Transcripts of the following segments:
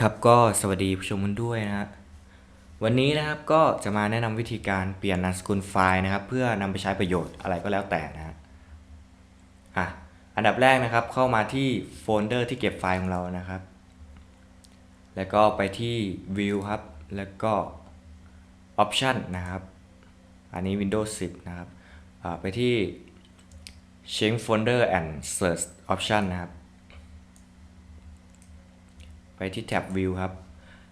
ครับก็สวัสดีผู้ชมกันด้วยนะฮะวันนี้นะครับก็จะมาแนะนำวิธีการเปลี่ยนนามสกุลไฟล์นะครับ เพื่อนำไปใช้ประโยชน์อะไรก็แล้วแต่นะฮะอะอันดับแรกนะครับเข้ามาที่โฟลเดอร์ที่เก็บไฟล์ของเรานะครับ แล้วก็ไปที่ View ครับ แล้วก็ Option นะครับ อันนี้ Windows 10 นะครับไปที่ Change Folder and Search Option นะครับ ที่แท็บ View ครับ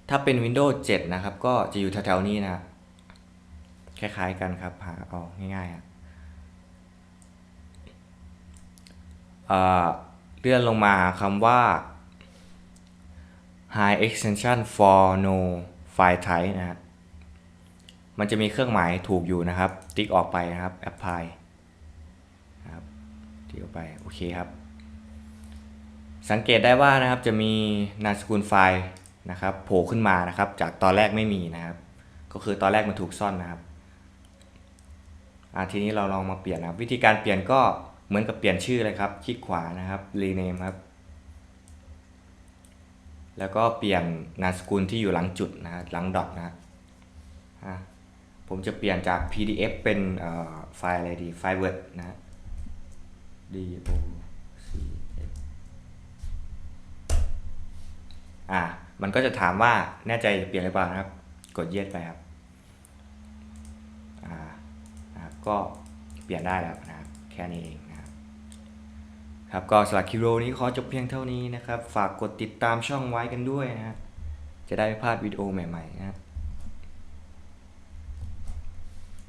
ถ้าเป็น Windows 7 นะครับ ก็จะอยู่แถวๆนี้นะ คล้ายๆกันครับ หาเอาง่ายๆเลื่อนลงมาคำว่า High Extension for No File Type นะฮะมันจะมีเครื่องหมายถูกอยู่นะครับ ติ๊กออกไปนะครับ Apply นะครับ ติ๊กออกไป โอเคครับ สังเกตได้ว่านะครับจะมีนามสกุลไฟล์นะครับโผล่ขึ้นมานะครับ จากตอนแรกไม่มีนะครับ ก็คือตอนแรกมันถูกซ่อนนะครับทีนี้เราลองมาเปลี่ยนนะครับ วิธีการเปลี่ยนก็เหมือนกับเปลี่ยนชื่อเลยครับ คลิกขวานะครับ rename ครับ แล้วก็เปลี่ยนนามสกุลที่อยู่หลังจุดนะฮะหลังดอทนะฮะผมจะเปลี่ยนจาก PDF เป็นเอ่อไฟล์อะไรดี ไฟล์ Word นะฮะ D O อ่า มันก็จะถามว่าแน่ใจจะเปลี่ยนหรือเปล่านะครับ กดยึดไปครับ อ่านะครับก็เปลี่ยนได้แล้วนะครับ แค่นี้เองนะครับ ครับก็สำหรับคิโรนี้ขอจบเพียงเท่านี้นะครับ ฝากกดติดตามช่องไว้กันด้วยนะฮะจะได้ไม่พลาดวิดีโอใหม่ๆนะฮะ